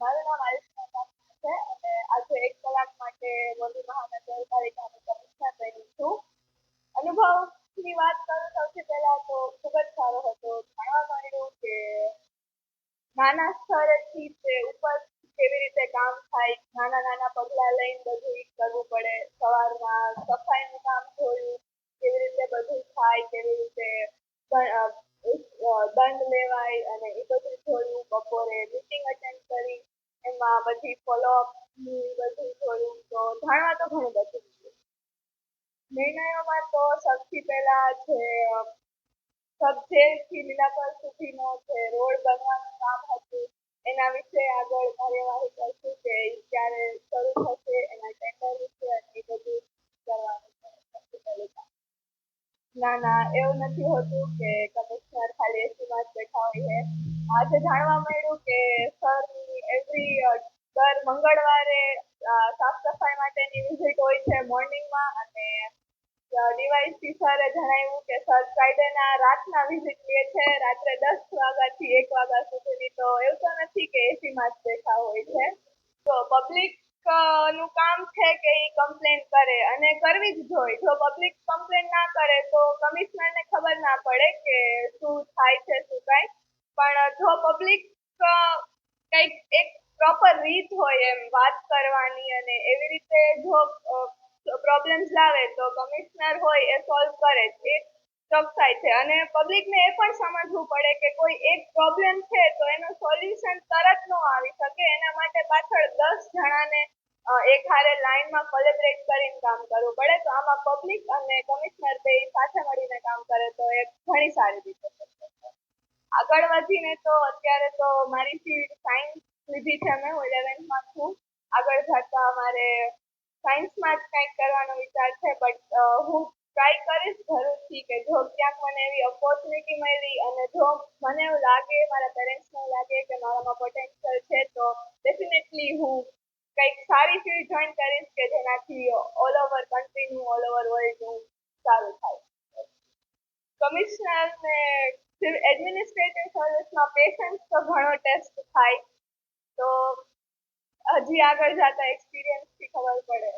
મારું નામ આયુષ્માન વાત કરું સૌથી પહેલા તો ખૂબ જ સારો હતો. જાણવા મળ્યું કે નાના સ્તરેથી તે ઉપર કેવી રીતે કામ થાય નાના નાના પગલાં લઈને બધું કરવું પડે, સવારમાં સફાઈનું એમાં બધી ફોલોઅપ બધું જોયું તો જાણવા તો ઘણું બધું નિર્ણયોમાં તો સૌથી પહેલા જે સબજેલથી લીલાપર સુધીનો જે રોડ બનવાનું કામ હતું, એના વિશે આગળ કાર્યવાહી કરશું કે ક્યારે શરૂ થશે, એના ટેન્ડર વિશે અને એ બધું કરવાનું ના ના, એવું નથી હોતું કે કમિશનર ખાલી એસીમાં જ બેઠા હોય છે આજે જાણવા મળ્યું કે સરની એવરી દર મંગળવારે સાફ સફાઈ માટેની વિઝિટ હોય છે મોર્નિંગમાં અને ડીવાયસી સરે જણાવ્યું કે સર ફ્રાઈડેના રાતના વિઝિટ લે છે, રાત્રે દસ વાગ્યાથી એક વાગ્યા સુધીની તો એવું તો નથી કે એસીમાં જ બેઠા હોય છે. તો પબ્લિકનું કામ છે કે એ કમ્પ્લેન કરે અને કરવી જ જોઈએ. જો પબ્લિક કમ્પ્લેન ના કરે તો કમિશનરને ખબર ના પડે કે શું થાય છે, શું કાંઈ. પણ જો પબ્લિક કંઈક એક પ્રોપર રીત હોય એમ વાત કરવાની અને એવી રીતે જો પ્રોબ્લેમ્સ લાવે તો કમિશનર હોય એ સોલ્વ કરે. એ ચોકસાઈ છે. અને પબ્લિકને એ પણ સમજવું પડે કે કોઈ એક પ્રોબ્લેમ છે તો એનું સોલ્યુશન તરત ન આવી શકે. એના માટે પાછળ દસ જણાને એક હારે લાઈનમાં કોલેબરેટ કરીને કામ કરવું પડે. તો આમાં પબ્લિક અને કમિશનર બે સાથે મળીને કામ કરે તો એ ઘણી સારી રીતે થશે આગળ વધીને તો અત્યારે તો મારી ફિલ્ડ સાયન્સ લીધી છે મેં, હું ઇલેવન્થમાં છું. આગળ જતા મારે સાયન્સમાં જ કંઈક કરવાનો વિચાર છે બટ હું ટ્રાય કરીશ જરૂરથી કે જો ક્યાંક મને એવી ઓપોર્ચ્યુનિટી મળી અને જો મને એવું લાગે, મારા પેરેન્ટ્સને લાગે કે મારામાં પોટેન્શિયલ છે, તો ડેફિનેટલી હું કંઈક સારી ફિલ્ડ જોઈન કરીશ કે જેનાથી ઓલ ઓવર કન્ટ્રીનું ઓલ ઓવર વર્લ્ડનું સારું થાય. કમિશનરને એડમિનિસ્ટ્રેટિવ સર્વિસમાં પેશન્સ તો ઘણો ટેસ્ટ થાય. તો હજી આગળ જતા એક્સપિરિયન્સથી ખબર પડે.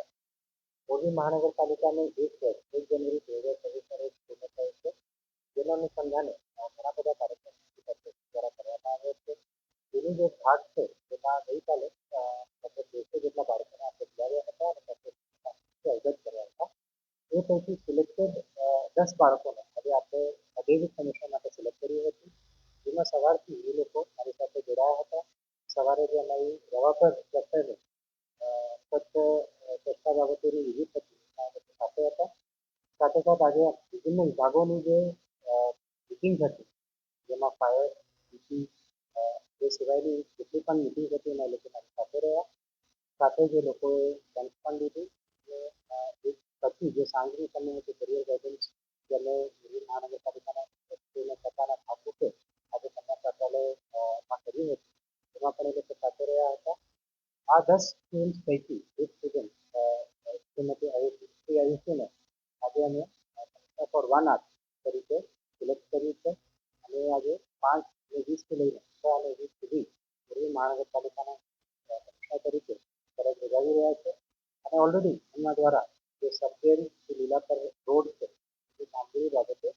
મોરબી મહાનગરપાલિકાની એક વર્ષ એક જાન્યુઆરી બે હજાર છવ્વીસના રોજ પૂર્ણ થયું છે. જેના અનુસંધાને ઘણા બધા કાર્યક્રમો દ્વારા કરવામાં આવ્યા છે. જેનો જે ભાગ છે તેમાં ગઈકાલે લગભગ બેસો જેટલા બાળકોને આપણે બોલાવ્યા હતા અને અવગત કર્યા હતા. એ પૈકી સિલેક્ટેડ દસ બાળકોને આજે આપણે અધિક કમિશન માટે સિલેક્ટ કર્યું હતું. જેમાં સવારથી એ લોકો મારી સાથે જોડાયા હતા. સવારે જે અમારી રવાપર ક્લસ્ટરની સ્વચ્છ સ્વચ્છતા બાબતેની વિવિધ સાથે હતા. સાથે સાથે આજે વિભિન્ન વિભાગોની જે મિટિંગ હતી, જેમાં ફાયર બીજી એ સિવાયની જેટલી પણ મિટિંગ હતી, એમાં લોકો મારી સાથે રહ્યા. સાથે જે લોકોએ લંચ પણ લીધું. પછી જે સાંજની સમય હતી કરિયર ગાઈડન્સ જે મહાનગરપાલિકાના પોતાના છે. આજે તમારા છાત્રાલયમાં કર્યું હતું એમાં પણ એ લોકો સાથે રહ્યા હતા. આ દસ સ્ટુડન્ટ પૈકી એક સ્ટુડન્ટ શ્રીમતી આયુષી આયુષીને આજે અમે ફોર વન આર્ટ તરીકે સિલેક્ટ કર્યું છે. અને આજે પાંચ અને વીસથી લઈને છ અને વીસ સુધી મોરબી મહાનગરપાલિકાના કમિશનર તરીકે ફરજ બજાવી રહ્યા છે. અને ઓલરેડી એમના દ્વારા જે સબજેલ લીલાપર રોડ છે, એ કામગીરી બાબતે